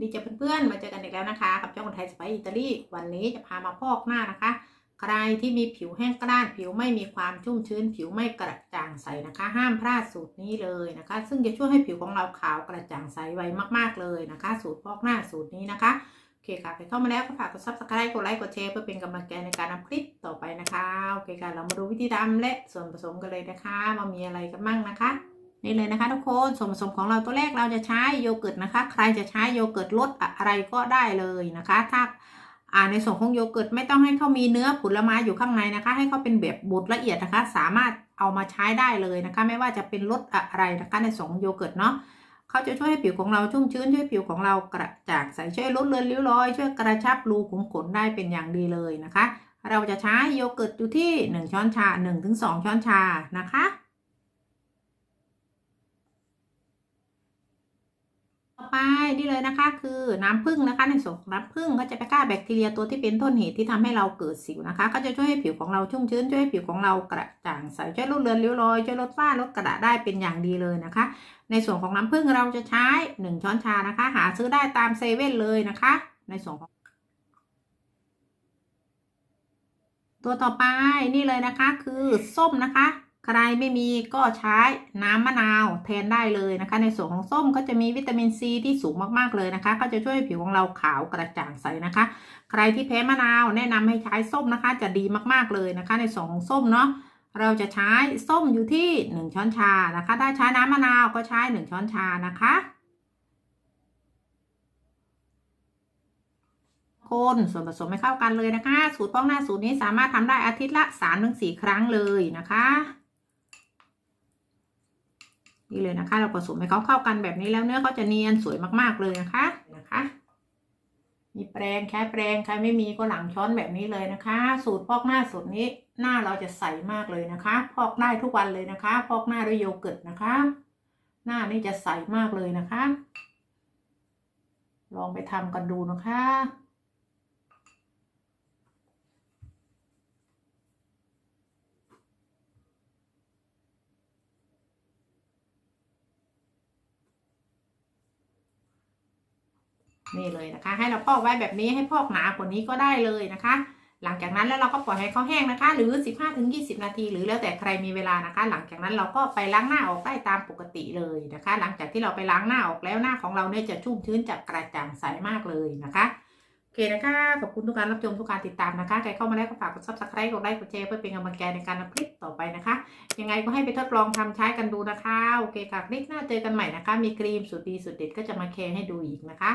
ดีเจเพื่อนๆ มาเจอกันอีกแล้วนะคะกับช่องคนไทยสไปอิตาลี วันนี้จะพามาพอกหน้านะคะ ใครที่มีผิวแห้งกร้าน ผิวไม่มีความชุ่มชื้น ผิวไม่กระจ่างใสนะคะ ห้ามพลาดสูตรนี้เลยนะคะ ซึ่งจะช่วยให้ผิวของเราขาวกระจ่างใสไวมากๆเลยนะคะ สูตรพอกหน้าสูตรนี้นะคะโอเคค่ะใครเข้ามาแล้วก็ฝากกด subscribe กดไลค์กดแชร์เพื่อเป็นกำลังใจในการทำคลิปต่อไปนะคะโอเคค่ะเรามาดูวิธีทำและส่วนผสมกันเลยนะคะว่ามีอะไรกันบ้างนะคะ นี่เลยนะคะทุกคนส่วนผสมของเราตัวแรกเราจะใช้โยเกิร์ตนะคะ ใครจะใช้โยเกิร์ตรสอะไรก็ได้เลยนะคะ ถ้าอ่าในส่วนของโยเกิร์ตไม่ต้องให้เขามีเนื้อผลไม้อยู่ข้างในนะคะ ให้เขาเป็นแบบบดละเอียดนะคะ สามารถเอามาใช้ได้เลยนะคะ ไม่ว่าจะเป็นรสอะไรนะคะ ในส่วนของโยเกิร์ตเนาะเขาจะช่วยให้ผิวของเราชุ่มชื้นช่วยผิวของเรากระจ่างใสช่วยลดเลือนริ้วรอยช่วยกระชับรูขุมขนได้เป็นอย่างดีเลยนะคะ เราจะใช้โยเกิร์ตอยู่ที่ 1 ช้อนชา 1-2 ช้อนชานะคะ ต่อ ไปนี่เลยนะคะ คือน้ำผึ้งนะคะ ในส่วนของน้ำผึ้งก็จะไปฆ่าแบคทีเรียตัวที่เป็นต้นเหตุที่ทำให้เราเกิดสิวนะคะ ก็จะช่วยให้ผิวของเราชุ่มชื้นช่วยให้ผิวของเรากระจ่างใสช่วยลดเลือนริ้วรอยช่วยลดฝ้าลดกระดาได้เป็นอย่างดีเลยนะคะ ในส่วนของน้ำผึ้งเราจะใช้ 1 ช้อนชานะคะ หาซื้อได้ตามเซเว่นเลยนะคะ ในส่วนของตัวต่อไปนี่เลยนะคะ คือส้มนะคะ ใครไม่มีก็ใช้น้ำมะนาวแทนได้เลยนะคะ ในส่วนของส้มก็จะมีวิตามินซีที่สูงมากๆเลยนะคะ ก็จะช่วยให้ผิวของเราขาวกระจ่างใสนะคะ ใครที่แพ้มะนาวแนะนำให้ใช้ส้มนะคะ จะดีมากๆเลยนะคะ ในส่วนของส้มเนาะเราจะใช้ส้มอยู่ที่ 1 ช้อนชานะคะ ถ้าใช้น้ำมะนาวก็ใช้ 1 ช้อนชานะคะ คนส่วนผสมให้เข้ากันเลยนะคะ สูตรป้องหน้าสูตรนี้สามารถทำได้อาทิตย์ละ 3-4 ครั้งเลยนะคะ นี่เลยนะคะ เราผสมให้เขาเข้ากันแบบนี้แล้วเนื้อเขาจะเนียนสวยมากๆเลยนะคะนะคะ มีแปรงใช้แปรงใครไม่มีก็หลังช้อนแบบนี้เลยนะคะ สูตรพอกหน้าสูตรนี้หน้าเราจะใสมากเลยนะคะ พอกได้ทุกวันเลยนะคะ พอกหน้าด้วยโยเกิร์ตนะคะ หน้านี่จะใสมากเลยนะคะ ลองไปทำกันดูนะคะ นี่เลยนะคะ ให้เราพอกไว้แบบนี้ให้พอกหนากว่านี้ก็ได้เลยนะคะ หลังจากนั้นแล้วเราก็ปล่อยให้เขาแห้งนะคะ หรือ 15-20 นาที หรือแล้วแต่ใครมีเวลานะคะ หลังจากนั้นเราก็ไปล้างหน้าออกได้ตามปกติเลยนะคะ หลังจากที่เราไปล้างหน้าออกแล้วหน้าของเราเนี่ยจะชุ่มชื้นจากกระจ่างใสมากเลยนะคะโอเคนะคะขอบคุณทุกการรับชมทุกการติดตามนะคะใครเข้ามาแล้วก็ฝากกด subscribe กดไลค์กดแชร์เพื่อเป็นกำลังใจในการทำคลิปต่อไปนะคะ ยังไงก็ให้ไปทดลองทำใช้กันดูนะคะโอเคค่ะคลิปหน้าเจอกันใหม่นะคะ มีครีมสุดดีสุดเด็ดก็จะมาแชร์ให้ดูอีกนะคะ